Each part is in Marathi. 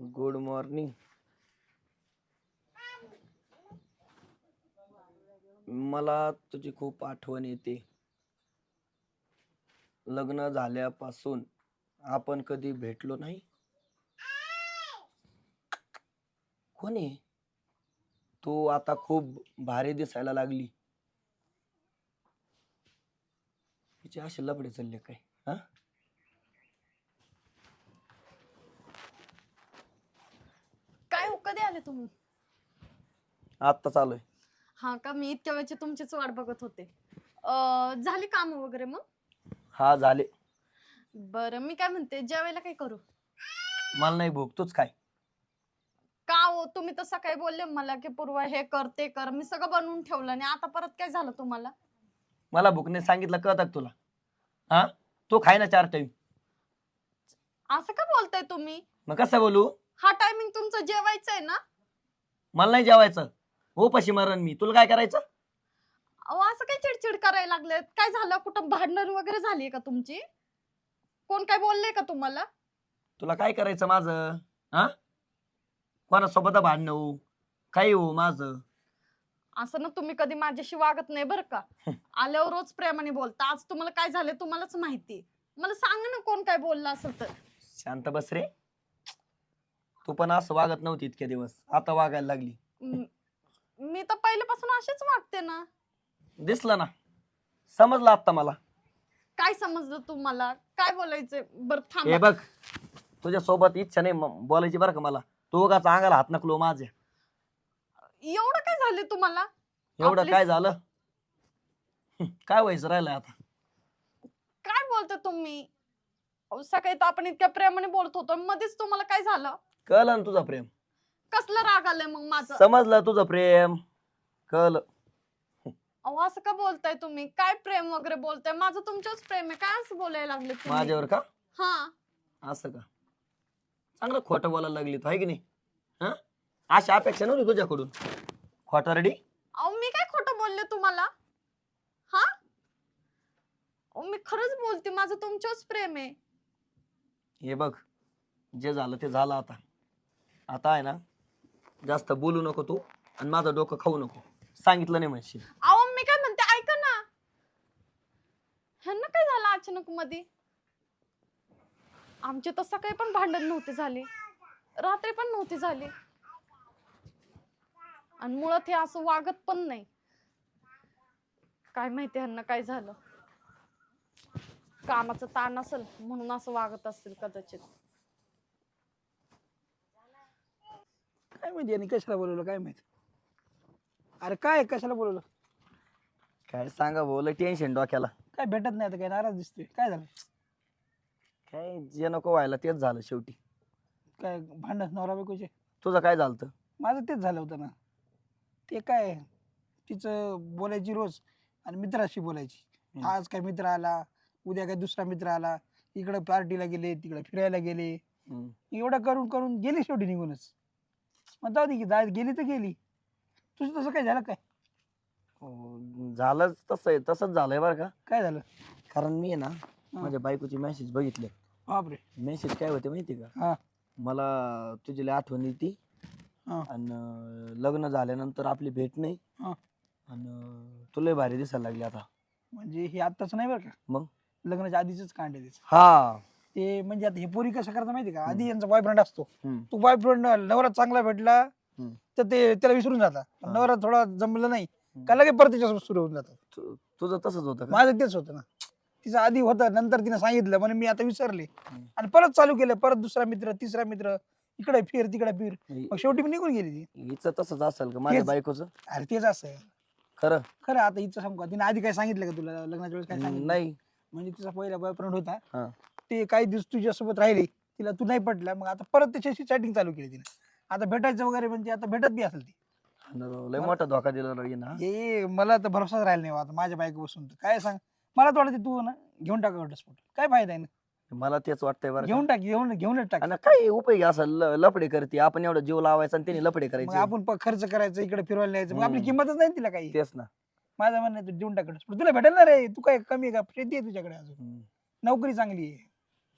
Good morning. मला तुझी खूप आठवण येते. लग्न झाल्यापासून आपण कधी भेटलो नाही? कोणी? तू आता खूप भारी दिसायला लागली. तिचे असे लपडे चालले काय? हा? काय हो कधी आले तुम्ही? आत्ता चालू आहे. हा का? मी इतक्या वेळची तुमचीच वाट बघत होते. अं, झाली काम वगैरे मग? हा झाले. बरं मी काय म्हणते जेवायला काय करू. मला नाही भूक तूच काय हो तुम्ही तर सकाळी बोलले मला की पूर्वा हे कर ते कर. मी सगळं बनवून ठेवलं आणि आता परत काय झालं तुम्हाला? मला भूकने सांगितलं कळत तुला? हा? तू खाय ना चार टाइम असं का बोलताय तुम्ही? मग कसं बोलू? हा टायमिंग तुमचं जेवायचं आहे ना? मला नाही जेवायचं. हो पशी मरण मी. तुला काय करायचं? अहो असं काय चिडचिड करायला लागले काय झालं? कुठं भांडण वगैरे झाली का तुमची? कोण काय बोलले का तुम्हाला? तुला काय करायचं माझं? हा? कोणासोबत भांडणं हो काही हो माझं? असं ना तुम्ही कधी माझ्याशी वागत नाही बरं का. आल्यावर रोज प्रेमाने बोलता. आज तुम्हाला काय झालं तुम्हालाच माहिती मला सांगा ना कोण काय बोललं असेल तर. शांत बस रे. तू पण असं वागत नव्हती इतके दिवस. आता वागायला लागली. म- मी तर पहिल्यापासून अशीच वागते ना. दिसलं ना. समजलं आता मला. काय समजलं तुम्हाला? काय बोलायचंय? बरं हे थांबा बघ. तुझ्या सोबत इच्छा नाही म- बोलायची बरं का मला. तू उगाच अंगाला हात नकलो माझ्या. एवढं काय झालं तुम्हाला? एवढं काय झालं? हं, काय व्हायचं राहिलंय आता? काय बोलते तुम्ही? अहो, सकाळी तर आपण इतक्या प्रेमाने बोलत होतो. मध्येच तुम्हाला काय झालं? कळलं ना तुझं प्रेम? कसलं राग आलंय मग माझं? समजलं तुझं प्रेम? कळलं. अहो असं का बोलताय तुम्ही? काय प्रेम वगैरे बोलताय? माझं तुमच्याच प्रेम आहे. काय असं बोलायला लागले तुम्ही? माझ्यावर का? हा. असं का? चांगलं खोटं बोलायला लागली तू आहे की नाही? हा? अशी अपेक्षा नव्हती तुझ्याकडून. खोटारडी अहो मी काय खोटं बोलले तुम्हाला? हा? अहो मी खरंच बोलते माझं तुमच्याच प्रेम आहे. हे बघ जे झालं ते झालं आता. आता आहे ना जास्त बोलू नको तू आणि माझं डोकं खाऊ नको. सांगितलं नाही म्हणशील. अहो मी काय म्हणते ऐका ना. ह्यांना काय झालं अचानक मध्ये आमचे तर सकाळी पण भांडण नव्हते झाले. रात्री पण नव्हती झाली. आणि मुळात हे असं वागत पण नाही. काय माहिती ह्यांना काय झालं. कामाचं ताण असेल म्हणून असं वागत असतील कदाचित. काय माहिती यांनी कशाला बोलवलं काय माहीत? अरे काय कशाला बोलवलं? काय सांगा बोल टेन्शन डोक्याला. काय भेटत नाही आता काय नाराज दिसतोय. काय झालं? काय जे नको व्हायला तेच झालं शेवटी. काय भांडण नवरा बायकोचे? तुझं काय झालं माझं तेच झालं होतं ना. ते काय तिचं बोलायची रोज आणि मित्राशी बोलायची. हम्म. आज काय मित्र आला उद्या काय दुसरा मित्र आला इकडं पार्टीला गेले तिकडे फिरायला गेले. एवढं करून करून गेली शेवटी निघूनच. मग जाऊ दे की जा गेली तर गेली. तुझं तसं काय झालं काय? हो, झालं तसं आहे तसंच झालंय बरं का. काय झालं? कारण मी आहे ना माझ्या बायकोची मेसेज बघितले. बापरे मेसेज काय होते माहिती का हा. मला तुझी लय आठवण येते हा. आणि लग्न झाल्यानंतर आपली भेट नाही हा. आणि तुला भारी दिसायला लागली आता म्हणजे हे आत्ताच नाही बरं का मग? लग्नाच्या आधीच कांड आहे त्याचं. हा ते म्हणजे आता हे पोरी कसं करतात माहिती का आधी यांचा बॉयफ्रेंड असतो हम्म. तो बॉयफ्रेंड नवरा चांगला भेटला हम्म. तर ते त्याला विसरून जातात हा. नवरा थोडा जमलं नाही. का लगेच परत त्याच्यासोबत सुरू होऊन जातात तु- तुझं तसंच होतं का माझं तेच होतं ना तिचं आधी होतं नंतर तिने सांगितलं म्हणे मी आता विसरले. आणि परत चालू केलं परत दुसरा मित्र तिसरा मित्र इकडे फिर तिकडे फिर. मग शेवटी मी निघून गेली ती हिचं तसंच असेल का माझ्या तेच. बायकोचं? अरे तेच असं. खरं. खरं आता हिचं सांगू का? तिने आधी काय सांगितलं का तुला? लग्नाच्या वेळेस काय सांगितलं? नाही म्हणजे तिचा पहिला बॉयफ्रेंड होता. हा. ते काही दिवस तुझ्यासोबत राहिले. तिला तू नाही पटला. मग आता परत त्याच्याशी चॅटिंग चालू केली तिने. आता भेटायचं वगैरे म्हणजे आता भेटत बी असेल ती. लय मोठा धोका दिला राव ना हे. मला तर भरोसाच राहिला नाही आता माझ्या बायको बसून तर काय सांग? मला तर वाटतं तू ना घेऊन टाका घटस्फोट काय फायदा आहे ना? मला तेच वाटतंय बरं का. घेऊन टाक घेऊन घेऊनच टाक. आणि काय उपयोगी असं ल- लफडे करते. आपण एवढं जीव लावायचा आणि त्यांनी लफडे मग करायचे. आपण प- खर्च करायचं इकडे फिरवायला न्यायचं. मग आपली हम्म. किंमतच नाही ना तिला काही. तेच ना. माझं म्हणणं आहे तू देऊन टाकत तुला भेटेल ना रे? तू काय कमी आहे का? शेती आहे तुझ्याकडे अजून. नोकरी चांगली आहे.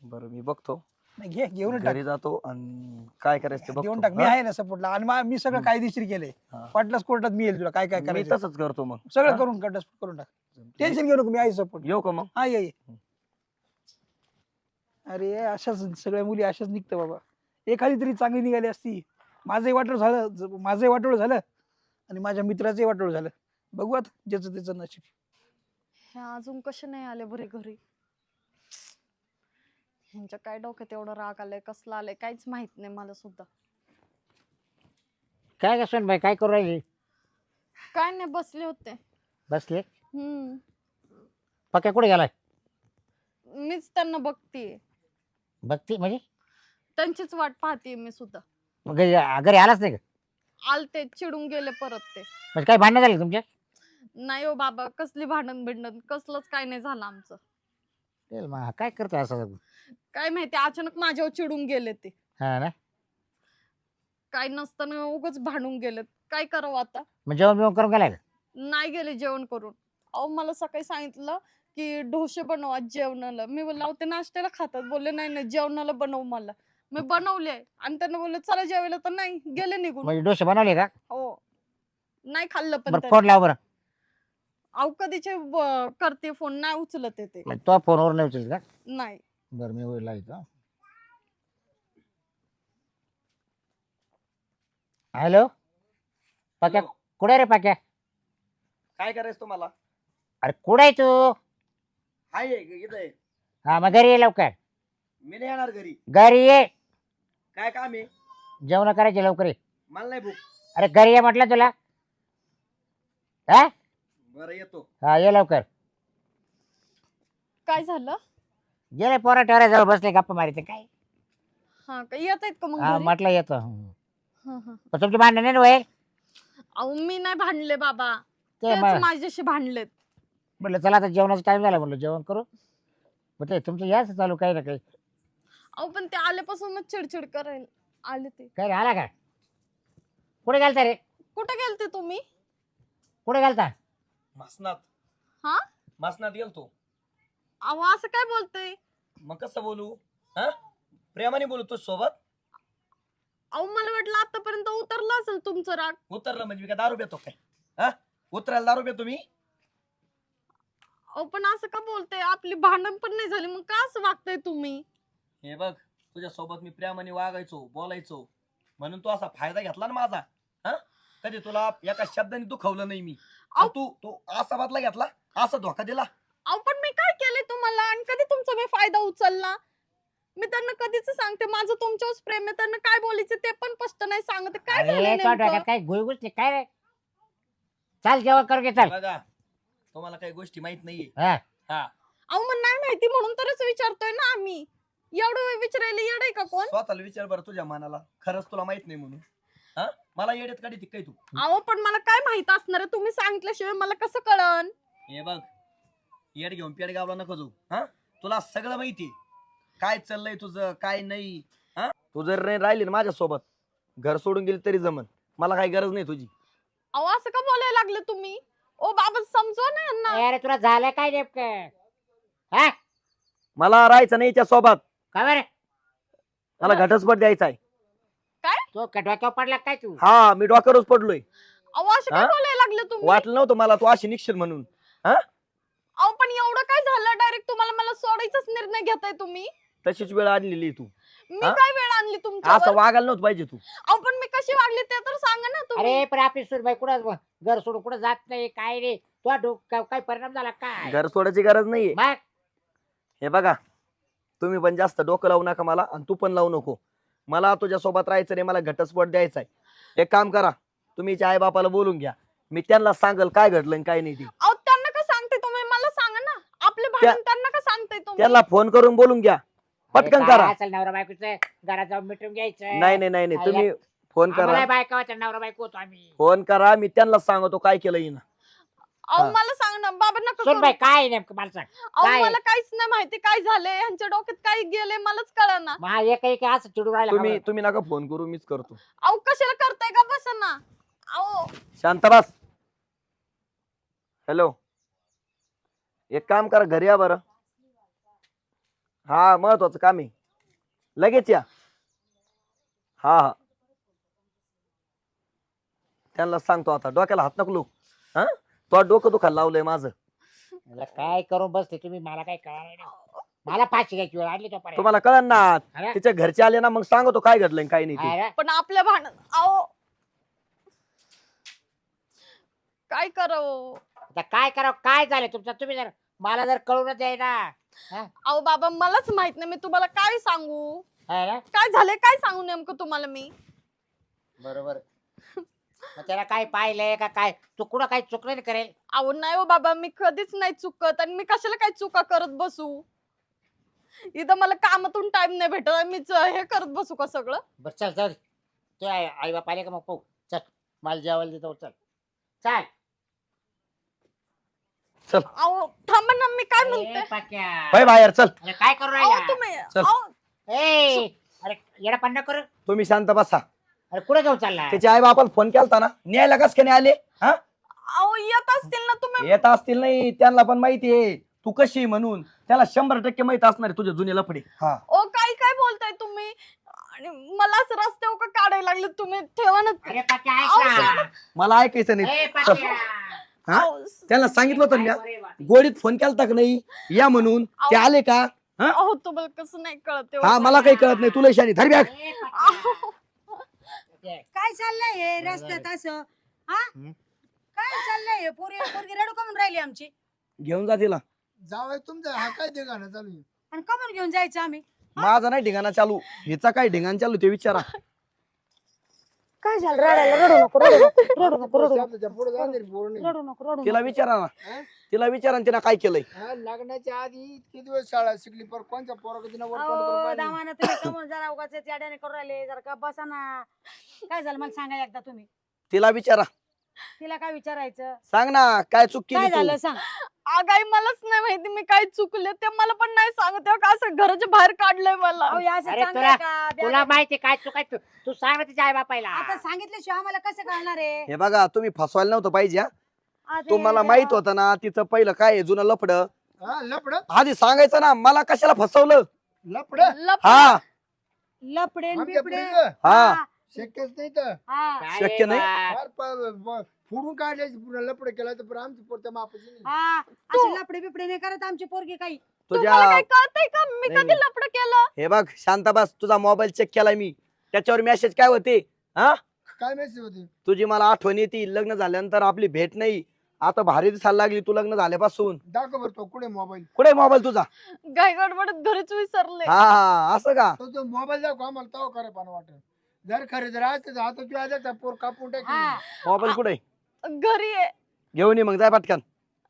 बरं मी बघतो. नाही घे घेऊन टाक. घरी जातो आणि काय करायचं ते देऊन टाक. मी हा? आहे ना सपोर्टला आणि मा- मी सगळं हम्म. कायदेशीर केलंय. हा. वाटलंच कोर्टात मी येईल तुला. काय काय मी करायचं? तसंच करतो मग. सगळं हा? करून कटस करून टाक. टेन्शन घेऊ नको मी आहे सपोर्ट येऊ का मग? हा ये ये. अरे अशाच सगळ्या मुली अशाच निघतं बाबा. एखादी तरी चांगली निघाली असती. माझंही वाटोळ झालं ज- माझंही वाटोळ झालं आणि माझ्या मित्राचंही वाटोळ झालं. बघू आता ज्याचं त्याचं नशीब. हे अजून कसे नाही आले बरे घरी? ह्यांच्या काय डोक्यात एवढं राग आलंय कसलं आलंय काहीच माहीत नाही मला सुद्धा. काय का बाई काय करू राहिली? काय नाही बसले होते. बसले? हम्म. पक्या कुठे गेलाय? मीच त्यांना बघतीये बघती म्हणजे? त्यांचीच वाट पाहतीये मी सुद्धा. मग घरी घरी आलाच नाही का? आलते चिडून गेले परत ते. म्हणजे काय भांडणं झाली तुमच्या नाही हो बाबा कसली भांडण बिंडण कसलंच काय नाही झालं आमचं. तेल मग काय करतो असं? काय माहिती अचानक माझ्यावर चिडून गेले ते. हा ना? काय नसताना उगाच भांडून गेलेत. काय करावं आता? मग जेवण बिवण करून गेलाय का? नाही गेले जेवण करून. अहो मला सकाळी सांगितलं की ढोसे बनवा जेवणाला. मी बोलले अहो ते नाश्त्याला खातात. बोलले नाही नाही जेवणाला बनव मला. मी बनवले आणि त्यांना बोलले चला जेवायला. तर नाही गेले निघून. म्हणजे डोसे बनवले का? हो. नाही खाल्लं पण बरं त्यांनी. फोन लाव बरं. अहो कधीचे ब- करते फोन नाही उचलत आहे ते म्हणजे तो फोनवर नाही उचल का? नाही. बरं मी वर लावतो हॅलो? पाक्या कुठे रे पाक्या? काय करायचं तुम्हाला? अरे कुठे आहे तू? हाय इथं आहे. हा मग घरी ये लवकर. मी नाही येणार घरी. घरी ये. काय काम आहे? जेवण करायचे लवकर ये. मला नाही भूक. अरे घरी ये म्हटलं तुला. हा? बरं येतो. हा ये लवकर. काय झालं? गेले पोरा टोऱ्या जवळ बसले गप्पा मारायचे काय? हा का येत आहेत का मग हा घरी? म्हटलं येतो. हं. हा, हा. पण तुमची भांडण नाही ना होईल? अहो मी नाही भांडले बाबा. ते तेच माझ्याशी भांडलेत. म्हटलं चला आता जेवणाचा टाइम झाला म्हटलं जेवण करू. मग ते तुमचं याच चालू काही ना काही. अहो पण ते आल्यापासूनच चिडचिड करायला आले ते. काय रे आला का? कुठे घालता रे? कुठे गेलते तुम्ही? कुठे घालता मासनात. हा? मासनात गेलतो. अहो असं काय बोलतोय? मग कसं बोलू? हा? प्रेमाने बोलू तू सोबत? अहो मला वाटलं आतापर्यंत उतरला असेल तुमचं राग. उतरलं म्हणजे मी काय दारू पितो काय? हा? उतरायला दारू पितो मी? अहो पण असं का बोलतोय? आपली भांडण पण नाही झाली मग का असं वागताय तुम्ही? हे बघ तुझ्या सोबत मी प्रेमाने वागायचो बोलायचो. म्हणून तू असा फायदा घेतला ना माझा हा? कधी तुला एका शब्दाने दुखवलं नाही मी. अहो. तू तू असा बदला घेतला? असा धोका दिला? अहो पण मी काय केलंय तुम्हाला? आणि कधी तुमचा मी फायदा उचलला? मी त्यांना कधीच सांगते माझं तुमच्यावर प्रेम आहे. त्यांना काय बोलायचं ते पण स्पष्ट नाही सांगते. काय झालंय अरे तो नेमकं? डोक्यात काय गुळ गुसले काय रे? चाल जेवण करू घे चल. बघा तुम्हाला काही गोष्टी माहीत नाहीये. हा. हा. अहो मग नाही माहिती म्हणून तरच विचारतोय ना आम्ही. एवढं विचारायला येड आहे का कोण? स्वतःला विचार बरं तुझ्या मनाला. खरंच तुला माहीत नाही म्हणून. हा? मला येड्यात काढी ती काय तू? अहो पण मला काय माहीत असणार आहे? तुम्ही सांगितल्याशिवाय मला कसं कळन? हे बघ. येड घेऊन पेड गावला नको जाऊ. हा? तुला सगळं माहिती काय चाललंय तुझं? काय नाही? हा? तू जर नाही राहिली ना माझ्यासोबत घर सोडून गेली तरी जमन. मला काही गरज नाही तुझी. अहो असं का बोलायला लागले तुम्ही? ओ बाबा समजवा ना यांना. अरे तुला झालं काय नेमकं? हा? मला राहायचं नाही त्या सोबत काय बरं? मला घटस्फोट द्यायचा आहे तो का डोक्यावर पडला काय तू? हा मी डोक्यावरच पडलोय. अहो असं काय हा? बोलायला लागले तुम्ही? वाटलं नव्हतं मला तू अशी निघशील म्हणून. अहो पण एवढं काय झालं? डायरेक्ट तुम्हाला मला सोडायचाच निर्णय घेताय तुम्ही? तशीच वेळ आणलेली तू. मी हा? काय वेळ आणली असं तुमच्यावर वागायला नव्हतं पाहिजे तू. अहो पण मी कशी वागली ते तर सांगा ना तुम्ही. अरे पण आपली सुरबाई कुठं घर सोडून कुठं जात नाही काय रे तुला डोक काय परिणाम झाला काय? घर सोडायची गरज नाहीये. मग? हे बघा तुम्ही पण जास्त डोकं लावू नका मला आणि तू पण लावू नको. मला तुझ्या सोबत राहायचं नाही मला घटस्फोट द्यायचा आहे. एक काम करा तुम्ही आई बापाला बोलून घ्या. मी त्यांना सांगल काय घडलं आणि काय नाही ते. अहो त्यांना का सांगते तुम्ही? मला सांगा ना. आपले भांडण त्यांना का तुम्ही? त्यांना फोन करून बोलून घ्या. पटकन अरे करा. काय असेल नवरा बायकोचं? घरात जाऊन मिटून घ्यायचं? नाही नाही नाही नाही. तुम्ही फोन आम्हाला करा. बायका होत्या नवरा बायको होतो आम्ही. फोन करा मी त्यांना सांगतो काय केलं हिनं. अहो हा. मला सांग ना बाबा नका करू. काय आहे नेमकं मला सांग. अहो काय? मला काहीच नाही माहिती काय झालंय ह्यांच्या डोक्यात काय गेले मलाच कळा ना मग एक एक असं चिडून राहिला तुम्ही नका फोन करू मीच करतो. अहो कशाला करताय का बस ना. अहो. शांत बस. हॅलो एक काम करा घरी या बरं. हा महत्वाचं काम आहे. लगेच या. हा हा. त्यांना सांगतो आता डोक्याला हात नको लोक हा? तो डोकं दुखायला लावलंय माझं. मला काय करून बसते तुम्ही मला काय कळणार नाही. मला फाशी घ्यायची वेळ आणली. तुम्हाला कळन ना? अरे, तिच्या घरचे आले ना मग सांगतो काय घडलंय आणि काय नाही ते. अरे, पण आपल्या भांडण अहो काय करावं? आता काय करावं काय झालं तुमचं? तुम्ही जर मला जर कळूनच द्याय ना अहो बाबा मलाच माहीत नाही मी तुम्हाला काय सांगू? अरे, काय झालंय काय सांगू नेमकं तुम्हाला मी? बरोबर. मग त्याला काय पाहिलंय का काय? तू कुठं काही चुकलं नाही करेल? अहो नाही हो बाबा मी कधीच नाही चुकत आणि मी कशाला काय चुका करत बसू? इथं मला कामातून टाइम नाही भेटत आणि मीच हे करत बसू का सगळं? बर चल चल. तू आई आई बाप आले का मग पाहू. चल मला जेवायला देतो चल. चल. अहो थांबा ना मी काय ए, म्हणते? पाक्या. बाय बाहेर चल. अरे काय करू अहो राहिला? तुम्ही चल. अहो, ए अरे येडा पन्ना करू. तुम्ही शांत बसा. अरे कुठे घेऊन चालला त्याच्या आई बापाला फोन केलता ना? न्यायला कस काय आले हा? अहो येत असतील ना तुम्ही. येत असतील नाही त्यांना पण माहिती आहे. तू कशी आहे म्हणून? त्याला शंभर टक्के माहीत असणार आहे तुझे जुने लफडे. हा. ओ काय काय बोलताय तुम्ही? आणि मला असं रस्त्यावर का काढायला लागले तुम्ही? ठेवा ना. अरे पाक्या अहो, ऐक ना मला ऐकायचं नाही. ए, पाक्या. हा? अहो, त्यांना सांगितलं होतं ना बा. गोडीत फोन केलता का नाही? या म्हणून. ते आले का? हा? अहो तुम्हाला कसं नाही कळत हो. हा मला काही कळत नाही. तुला शानी धर बॅग. ए. काय चाललंय हे रस्त्यात असं? हा? काय चाललंय हे पोरी पोरगी रडू कमून राहिली आमची? घेऊन जा तिला. जावं तुमचं हा काय ते गाणं चालू आहे? आणि कमून घेऊन जायचं आम्ही? माझा नाही ढिगाणा चालू. हिचा काय ढिगाण चालू ते विचारा. काय झालं? रडायला रडू नको रडू नको रडू नको रडू नको. शब्दाच्या पुढे जाऊन दे रे पोरं नाही. रडू नको रडू तिला नको. विचारा ना. हा? तिला विचारा ना तिला काय केलंय. हा, लग्नाच्या आधी इतके दिवस शाळा शिकली पर कोणत्या पोराकडे तिनं वर तोंड करून अहो, पाहिलं? दामानं तुम्ही कमून जरा उगाच याड्याने करू राहिले जरा का बसा ना. काय झालं मला सांगा एकदा तुम्ही. तिला विचारा. तिला काय विचारायचं? सांग ना काय चूक काय केली तू? झालं सांग. आगाई मलाच नाही माहिती मी काय चुकले ते मला पण नाही सांगत का असं घराच्या बाहेर काढलंय मला? अहो, हे असं अरे चांगलं तुला- माहिती काय तू काय तू तू सांग ना तिच्या आई बापायला आता सांगितल्याशिवाय आम्हाला कसं कळणार आहे? हे बघा तुम्ही फसवायला नव्हतं पाहिजे हा. तुम्हाला. माहीत होतं ना तिचं पहिलं काय आहे, जुनं लफड? हा लपड आधी सांगायचं ना मला कशाला फसवलं? लपड लप- हा. लपडे आमच्या बिपडे हा. शक्यच नाही तर. हा. काय शक्य नाही. फार प- फोडून काढल्याची पुन्हा लपड केला तर पण आमची पोरत्या मापाची नाही. हा असे लपडे बिपडे नाही करत आमची पोरगी काही. तुझ्या तुम्हाला काय कळतंय का? मी नाही, कधी नाही. लपड केलं? हे बघ शांता बस तुझा मोबाईल चेक केलाय मी. त्याच्यावर मेसेज काय होते? हा? काय मेसेज होते? तुझी मला आठवण येते. लग्न झाल्यानंतर आपली भेट नाही. आता भारी दिसायला लागली तू लग्न झाल्यापासून. दाखव बरं तो कुठे मोबाईल कुठे मोबाईल तुझा? गाय गडबडत घरीच विसरले. हा हा असं का? तो तो मोबाईल दाखव आम्हाला तव खरं पान वाटत. जर खरे जर आज तर आता तू आज पोर कापून टाकी हा. मोबाईल कुठे घरी आहे घेऊन ये मग जाय पटकन.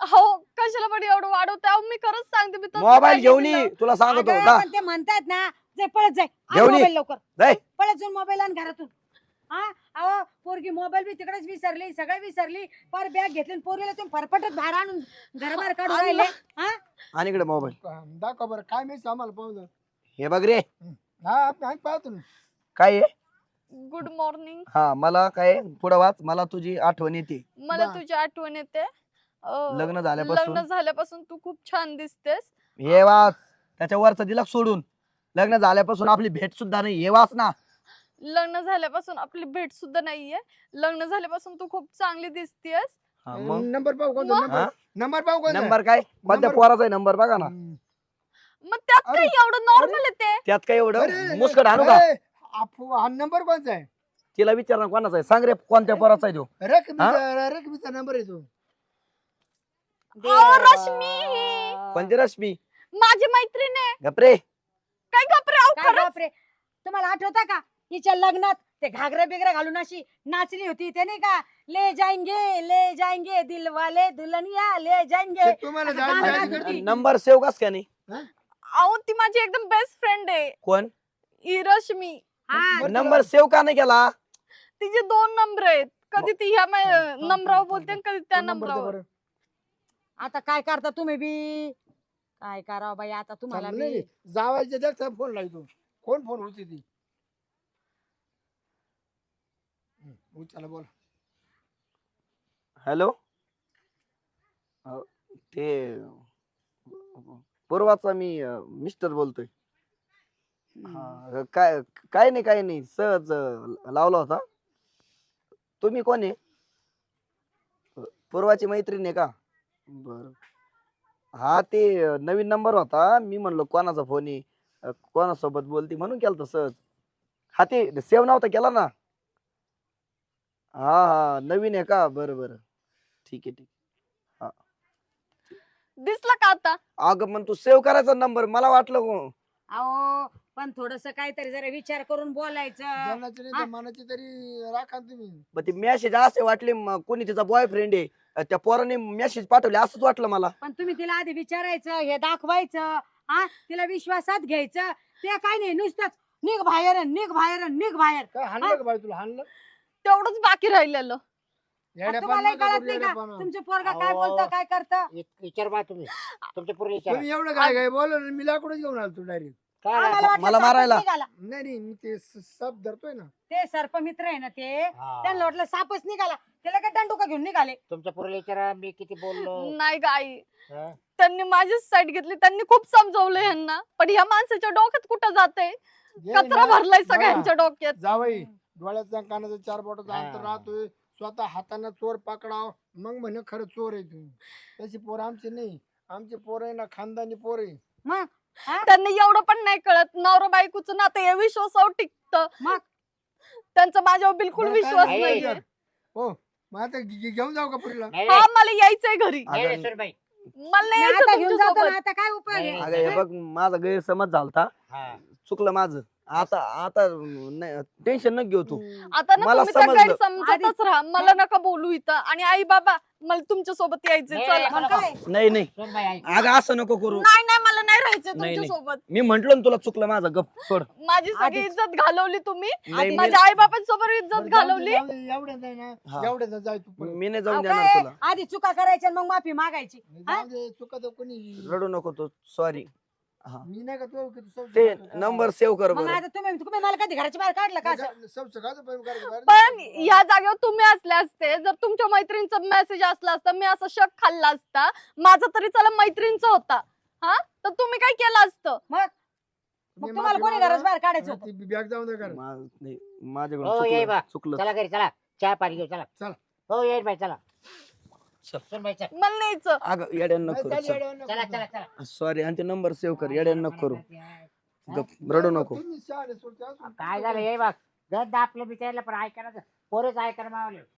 हो कशाला पण एवढं वाढवते अहो मी खरंच सांगते मी तसं मोबाईल घेऊन. ये तुला सांगतो. अगं, जा. पण ते म्हणतात ना जे पळत जाय. आण घेऊन ये. मोबाईल लवकर. जाय. पळत जाऊन मोबाईल आण घरातून. हा? अहो पोरगी मोबाईल बी तिकडेच विसरली सगळं विसरली. पार बॅग घेतली आणि पोरीला तुम्ही फरफटत बाहेर आणून घराबाहेर काढून राहिले. हा? आणि इकडे मोबाईल. दाखव बरं काय मेसेज आम्हाला पाहू हे बघ रे. हा. आपण आम्ही पाहतो ना काय आहे गुड मॉर्निंग हा मला काय पुढं वाच मला तुझी आठवण येते. मला. तुझी आठवण येते. अं, लग्न झाल्यापासून. लग्न झाल्यापासून तू खूप छान दिसतेस. हे वाच त्याच्या वरचा दिला सोडून. लग्न झाल्यापासून आपली भेट सुद्धा नाही हे वाच ना. लग्न झाल्यापासून आपली भेट सुद्धा नाहीये. लग्न झाल्यापासून तू खूप चांगली दिसतेस. हा, मग? नंबर पाहू कोणता? मग? नंबर? नंबर पाहू कोणता? नंबर काय? कोणत्या नंबर- पोराचा आहे नंबर? बघा ना. हम्म. मग त्यात अरे, काय एवढं नॉर्मल आहे ते? त्यात काय अरे, एवढं मुस्कट आणू का? आपू- हा नंबर कोणता आहे? तिला विचार ना कोणाचा आहे. सांग रे कोणत्या पोराचा आहे तो. रकमीचा रकमीचा नंबर आहे तो. अहो, रश्मी! ही. कोणती रश्मी? माझी मैत्रीण आहे. गपरे काय घाबरे अहो काय खरंच? बापरे तुम्हाला आठवता का? हिच्या लग्नात ते घागरा बिगरा घालून अशी नाचली होती ते नाही का? ले जाएंगे ले जाएंगे दिल वाले दुल्हनिया ले जाएंगे ते तुम्हाला आता जायचं गाणं. नंबर सेव्ह कस का नाही? अहो ती माझी एकदम बेस्ट फ्रेंड आहे. कोण? ही रश्मी. हा नंबर सेव्ह का नाही केला? तिचे दोन नंबर आहेत. कधी ती ह्या मा- नंबरावर बोलते आणि कधी त्या द्या नंबरावर. बरं. आता काय करता तुम्ही बी? काय करावं बाई आता तुम्हाला बी. जावायच्या देखता फोन लावतो कोण फोन होती ती? उचला बोला. हॅलो? ते पूर्वाचा मी मिस्टर बोलतोय. हा, काय काय नाही काय नाही. सहज अं, लावला होता. तुम्ही कोण आहे? पूर्वाची मैत्रीण आहे का? बर. हा ते अं, नवीन नंबर होता. मी म्हणलो कोणाचा फोन आहे? अं, कोणासोबत बोलती म्हणून केलं सहज. हा ते सेव्ह नव्हता केला ना? हा हा नवीन आहे का? बरं बरं. ठीक आहे ठीक दिसला का आता? अगं मग तू सेव्ह करायचा नंबर मला वाटलं हो. अहो पण थोडस काहीतरी जरा विचार करून बोलायचं. नाही तर मनाची तरी राखा तुम्ही. मग ते मेसेज असे वाटले म- कोणी तिचा बॉयफ्रेंड आहे अं, त्या पोराने मेसेज पाठवले असंच वाटलं मला. पण तुम्ही तिला आधी विचारायचं हे दाखवायचं हा? तिला विश्वासात घ्यायचं ते काय नाही नुसतंच निघ बाहेर निघ बाहेर निघ बाहेर. काय हाणलं का बाई तुला हाणलं? तेवढंच बाकी राहिलेलं. तुम्हाला कळत नाही का? तुमचं पोरगा काय अहो. बोलतं काय करतं? विचार बा तुम्ही. तुमच्या विचार. तुम्ही एवढं काय काय बोल मी लाकडच घेऊन आलो तू डायरेक्ट. आम्हाला झालं? वाटलं मला सापच मारायला. निघाला. नाही नाही मी ते स- साप धरतोय ना ते सर्पमित्र आहे ना ते. त्यांना वाटलं सापच निघाला त्याला काय दंडुका घेऊन निघाले तुमच्या पूर्वी विचारा मी किती बोललो नाही गाई हा? त्यांनी माझीच साईड घेतली त्यांनी खूप समजवलं यांना पण ह्या माणसाच्या डोक्यात कुठं जाते कचरा ना, भरलाय सगळ्यांच्या डोक्यात जावई डोळ्याचा कानाचा चार बोटाचा हा. अंतर राहतोय स्वतः हाताने चोर पकडाव मग म्हणे खरं चोर आहे तुम्ही त्याची पोर आमची नाही आमची पोर आहे ना खानदानी पोर आहे मग? त्यांनी एवढं पण नाही कळत नवरा बायकोचं नातं हे विश्वासावर टिकत मग? त्यांचा माझ्यावर बिलकुल बरं, काय विश्वास झालं नाहीये? हो मग आता घे- घे- घेऊन जाऊ का पुरीला नाही हा नाही, मला यायचंय घरी नाही, नाही, सुनबाई. मला नाही यायचं घेऊन जातो तुमच्यासोबत. ना आता काय उपाय आहे? नाही, अगं हे बघ माझा गैरसमज झालता हा. चुकलं माझं आता आता टेन्शन न घेऊ तू. आता ना मला तुम्ही त्या समजलं. गैरसमजातच राहा. मला नका बोलू इथं. आणि आई बाबा मला तुमच्यासोबत यायचंय. नाही, चला. मग काय नाही नाही. ऐक. अगं असं नको करू. नाही नाही मला नाही राहायचंय नाही, तुमच्यासोबत मी म्हंटल ना तुला चुकलं माझं. गप सोड. माझी सगळी आधीच- इज्जत घालवली तुम्ही. नाही मी- माझ्या आई बाबांसोबत इज्जत घालवली. ना. हा. जाय तू पण. मी नाही जाऊन देणार काय तुला. आधी चुका करायच्या आणि मग माफी मागायची? जाऊ दे चुका तर कोणी रडू नको तू. सॉरी मी नाही का तू किती. नंबर सेव्ह कर मग बरं. आता तुम्ही तुम्ही मला कधी घराच्या बाहेर काढलं का असं? पण करायचं बाहेर पण नाही. या जागेवर तुम्ही असले असते. जर तुमच्या मैत्रिणीचा मेसेज असला असता मी असं शक खाल्ला असता माझा तरी चला मैत्रिणीचा होता. हा? तर तुम्ही काय केलं असतं? मग? तुम्ही तुम्हाला माफी कोणी. घराच्या बाहेर काढायचं होतं ती बॅग जाऊ मा- नाही, हो, माझ्याकडून ये चुकलं बा. चुकलं. चला घरी चला. चहा पाणी घेऊ चला. चला. हो येईल बाई चला. चल. मला. अगं येड्यान करू चला. चला. चला सॉरी आणि ते नंबर सेव्ह कर येड्यान नको करू. गप रडू नको. काय झालं ये बघ. गंध आपलं बिचारलं पण ऐका ना पोरच ऐका ना मावले.